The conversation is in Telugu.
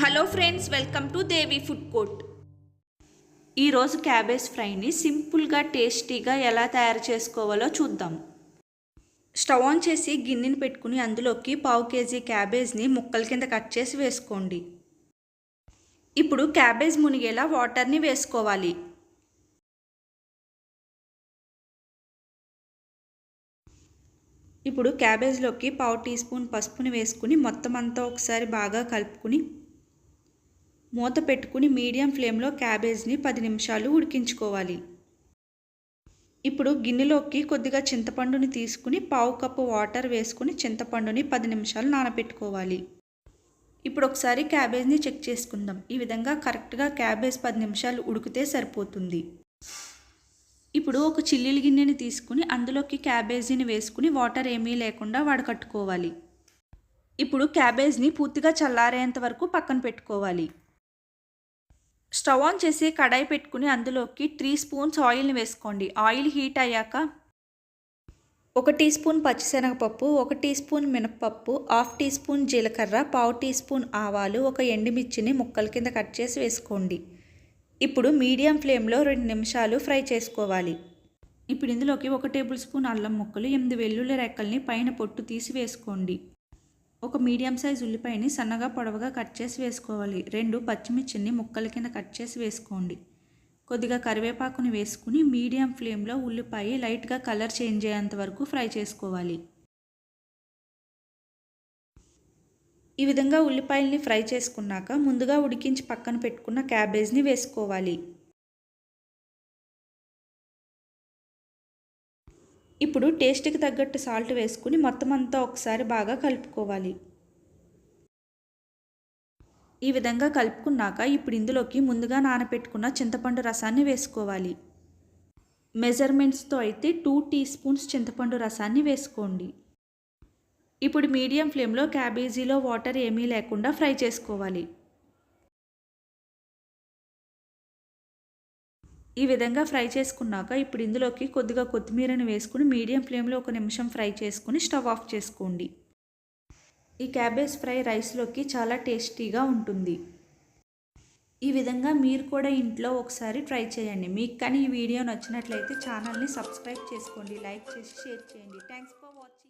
Hello friends welcome to Devi food court ఈరోజు క్యాబేజ్ ఫ్రైని సింపుల్గా టేస్టీగా ఎలా తయారు చేసుకోవాలో చూద్దాం. స్టవ్ ఆన్ చేసి గిన్నెని పెట్టుకుని అందులోకి పావు కేజీ క్యాబేజ్ని ముక్కల కింద కట్ చేసి వేసుకోండి. ఇప్పుడు క్యాబేజ్ మునిగేలా వాటర్ని వేసుకోవాలి. ఇప్పుడు క్యాబేజ్లోకి పావు టీ స్పూన్ పసుపుని వేసుకుని మొత్తం అంతా ఒకసారి బాగా కలుపుకుని మూత పెట్టుకుని మీడియం ఫ్లేమ్లో క్యాబేజ్ని పది నిమిషాలు ఉడికించుకోవాలి. ఇప్పుడు గిన్నెలోకి కొద్దిగా చింతపండుని తీసుకుని పావు కప్పు వాటర్ వేసుకుని చింతపండుని పది నిమిషాలు నానబెట్టుకోవాలి. ఇప్పుడు ఒకసారి క్యాబేజ్ని చెక్ చేసుకుందాం. ఈ విధంగా కరెక్ట్గా క్యాబేజ్ పది నిమిషాలు ఉడికితే సరిపోతుంది. ఇప్పుడు ఒక చిల్లీల గిన్నెని తీసుకుని అందులోకి క్యాబేజీని వేసుకుని వాటర్ ఏమీ లేకుండా వడకట్టుకోవాలి. ఇప్పుడు క్యాబేజ్ని పూర్తిగా చల్లారేంత వరకు పక్కన పెట్టుకోవాలి. స్టవ్ ఆన్ చేసి కడాయి పెట్టుకుని అందులోకి త్రీ స్పూన్స్ ఆయిల్ని వేసుకోండి. ఆయిల్ హీట్ అయ్యాక ఒక టీ స్పూన్ పచ్చిశనగపప్పు ఒక టీ స్పూన్ మినపప్పు హాఫ్ టీ స్పూన్ జీలకర్ర పావు టీ స్పూన్ ఆవాలు ఒక ఎండుమిర్చిని ముక్కల కింద కట్ చేసి వేసుకోండి. ఇప్పుడు మీడియం ఫ్లేమ్లో రెండు నిమిషాలు ఫ్రై చేసుకోవాలి. ఇప్పుడు ఇందులోకి ఒక టేబుల్ స్పూన్ అల్లం ముక్కలు ఎనిమిది వెల్లుల్లి రెక్కల్ని పైన పొట్టు తీసి వేసుకోండి. ఒక మీడియం సైజ్ ఉల్లిపాయని సన్నగా పొడవుగా కట్ చేసి వేసుకోవాలి. రెండు పచ్చిమిర్చిని ముక్కల కింద కట్ చేసి వేసుకోండి. కొద్దిగా కరివేపాకుని వేసుకుని మీడియం ఫ్లేమ్లో ఉల్లిపాయ లైట్గా కలర్ చేంజ్ అయ్యేంత వరకు ఫ్రై చేసుకోవాలి. ఈ విధంగా ఉల్లిపాయల్ని ఫ్రై చేసుకున్నాక ముందుగా ఉడికించి పక్కన పెట్టుకున్న క్యాబేజ్ని వేసుకోవాలి. ఇప్పుడు టేస్ట్కి తగ్గట్టు సాల్ట్ వేసుకుని మొత్తం అంతా ఒకసారి బాగా కలుపుకోవాలి. ఈ విధంగా కలుపుకున్నాక ఇప్పుడు ఇందులోకి ముందుగా నానబెట్టుకున్న చింతపండు రసాన్ని వేసుకోవాలి. మెజర్మెంట్స్తో అయితే టూ టీ స్పూన్స్ చింతపండు రసాన్ని వేసుకోండి. ఇప్పుడు మీడియం ఫ్లేమ్లో క్యాబేజీలో వాటర్ ఏమీ లేకుండా ఫ్రై చేసుకోవాలి. ఈ విధంగా ఫ్రై చేసుకున్నాక ఇప్పుడు ఇందులోకి కొద్దిగా కొత్తిమీరని వేసుకుని మీడియం ఫ్లేమ్లో ఒక నిమిషం ఫ్రై చేసుకుని స్టవ్ ఆఫ్ చేసుకోండి. ఈ క్యాబేజ్ ఫ్రై రైస్లోకి చాలా టేస్టీగా ఉంటుంది. ఈ విధంగా మీరు కూడా ఇంట్లో ఒకసారి ట్రై చేయండి. మీకు కానీ ఈ వీడియో నచ్చినట్లయితే ఛానల్ని సబ్స్క్రైబ్ చేసుకోండి లైక్ చేసి షేర్ చేయండి. Thanks for watching.